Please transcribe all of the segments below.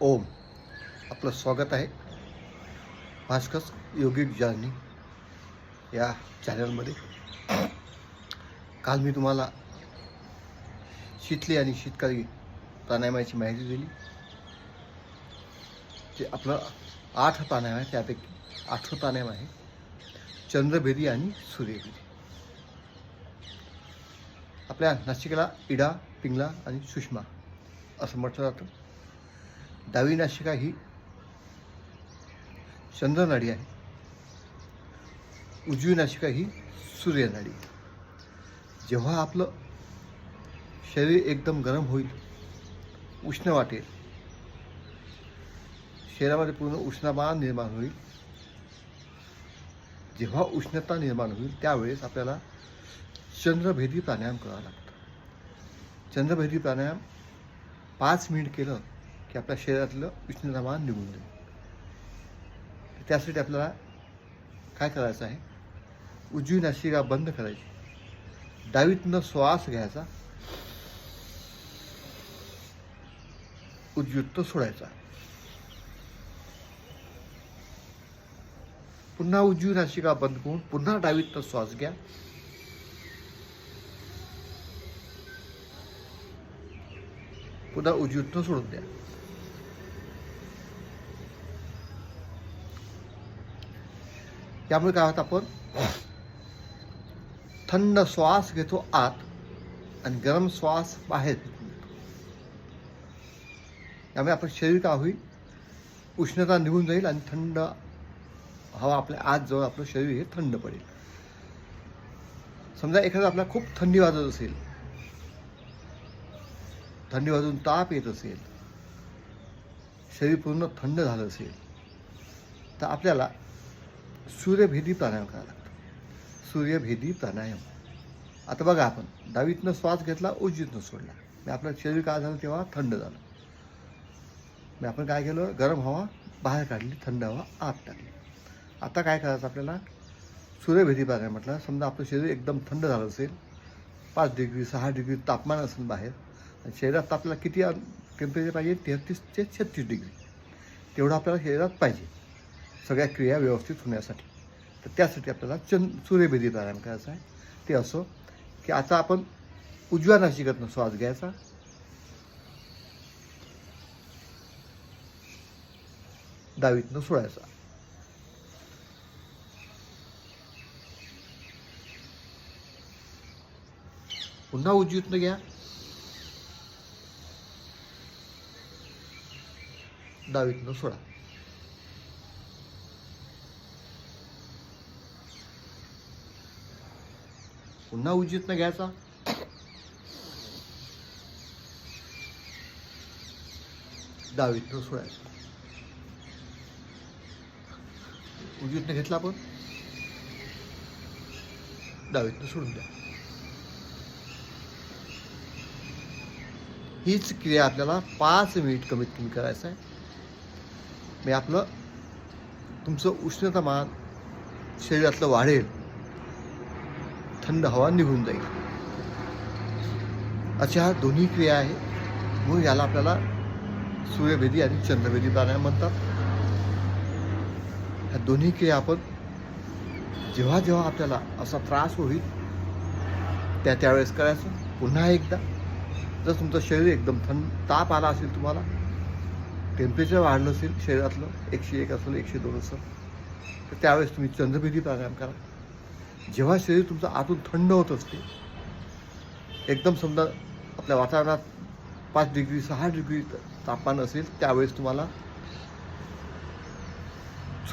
ओम. आपलं स्वागत आहे. भास्कस योगिक जर्नी या चॅनलमध्ये काल मी तुम्हाला शीतली आणि शीतकाळी प्राणायामाची माहिती दिली. जे आपलं आठ प्राणायाम आहे त्यापैकी आठवं प्राणायाम आहे चंद्रभेदी आणि सूर्यभेदी. आपल्या नाशिकला इडा पिंगला आणि सुषमा असं म्हटलं जातं. डावी नाशिका ही चंद्रनाडी आहे. उजवी नाशिका ही सूर्यनाडी. जेव्हा आपलं शरीर एकदम गरम होईल उष्ण वाटेल शरीरामध्ये पूर्ण उष्णमान निर्माण होईल. जेव्हा उष्णता निर्माण होईल त्यावेळेस आपल्याला चंद्रभेदी प्राणायाम करावा लागतं. चंद्रभेदी प्राणायाम पाच मिनिट केलं की आपल्या शरीरातलं उष्णतामान निघून जाईल. त्यासाठी आपल्याला काय करायचं आहे? उजवी नाशिका बंद करायची. डावीतनं श्वास घ्यायचा. उजवीतनं सोडायचा. पुन्हा उजवी नाशिका बंद करून पुन्हा डावीतनं श्वास घ्या. पुन्हा उजवीतनं सोडून द्या. त्यामुळे काय होतं आपण? थंड श्वास घेतो आत आणि गरम श्वास बाहेर त्यामुळे आपलं शरीर काय होईल? उष्णता निघून जाईल आणि थंड हवा आपल्या आत जवळ आपलं शरीर हे थंड पडेल. समजा एखादा आपल्याला खूप थंडी वाजत असेल थंडी वाजून ताप येत असेल शरीर पूर्ण थंड झालं असेल तर आपल्याला सूर्यभेदी प्राणायाम करावा लागतो. सूर्यभेदी प्राणायाम. आता बघा आपण डावीतनं श्वास घेतला उजवीतनं सोडला. मग आपलं शरीर काय झालं तेव्हा? थंड झालं. मग आपण काय केलं? गरम हवा बाहेर काढली थंड हवा आत टाकली. आता काय करायचं आपल्याला? सूर्यभेदी प्राणायाम म्हटलं समजा आपलं शरीर एकदम थंड झालं असेल पाच डिग्री सहा डिग्री तापमान असेल बाहेर शरीरात आपल्याला किती टेम्परेचर पाहिजे? तेहतीस ते छत्तीस डिग्री तेवढं आपल्याला शरीरात पाहिजे. सगळ्या क्रिया व्यवस्थित होण्यासाठी. तर त्यासाठी आपल्याला चंद सूर्यभेदी प्राणायाम करायचा आहे. ते असो की आता आपण उजव्या नाशिकातनं श्वास घ्यायचा. डावीतनं सोडायचा. पुन्हा उजवीतनं घ्या. डावीतनं सोडा. पुन्हा उजितनं घ्यायचा. डावीतनं सोडायचा. उजवीतनं घेतला आपण. डावीतनं सोडून द्या. हीच क्रिया आपल्याला पाच मिनिट कमीत कमी करायचं आहे. म्हणजे आपलं तुमचं उष्णतामान शरीरातलं वाढेल. थंड हवा निघून जाईल. अशा ह्या दोन्ही क्रिया आहे म्हणून याला आपल्याला सूर्यभेदी आणि चंद्रभेदी प्राणायाम म्हणतात. ह्या दोन्ही क्रिया आपण जेव्हा जेव्हा आपल्याला असा त्रास होईल त्या त्यावेळेस करायचं. पुन्हा एकदा जर तुमचं शरीर एकदम थंड ताप आला असेल तुम्हाला टेम्परेचर वाढलं असेल शरीरातलं एकशे एक असेल एकशे दोन असेल तर त्यावेळेस तुम्ही चंद्रभेदी प्राणायाम करा. जेव्हा शरीर तुमचं आतून थंड होत असते एकदम समजा आपल्या वातावरणात पाच डिग्री सहा डिग्री तापमान असेल त्यावेळेस तुम्हाला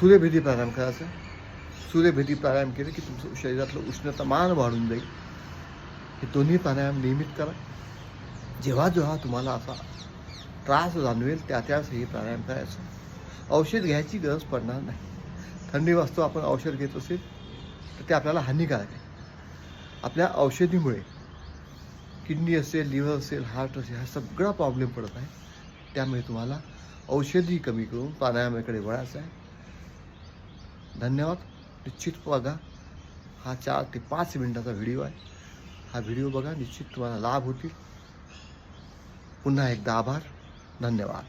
सूर्यभेदी प्राणायाम करायचा. सूर्यभेदी प्राणायाम केले की तुमचं शरीरातलं उष्णतामान वाढून जाईल. हे दोन्ही प्राणायाम नियमित करा. जेव्हा जेव्हा तुम्हाला असा त्रास जाणवेल त्या त्याच हे प्राणायाम करायचं. औषध घ्यायची गरज पडणार नाही. थंडी वाजतो आपण औषध घेत असेल तर ते आपल्याला हानिकारक आहे. आपल्या औषधीमुळे किडनी असेल लिव्हर असेल हार्ट असेल हा सगळा प्रॉब्लेम पडत आहे. त्यामुळे तुम्हाला औषधी कमी करून प्राणायामाकडे वळायचं आहे. धन्यवाद. निश्चित बघा हा चार ते पाच मिनटाचा व्हिडिओ आहे. हा व्हिडिओ बघा निश्चित तुम्हाला लाभ होतील. पुन्हा एकदा आभार. धन्यवाद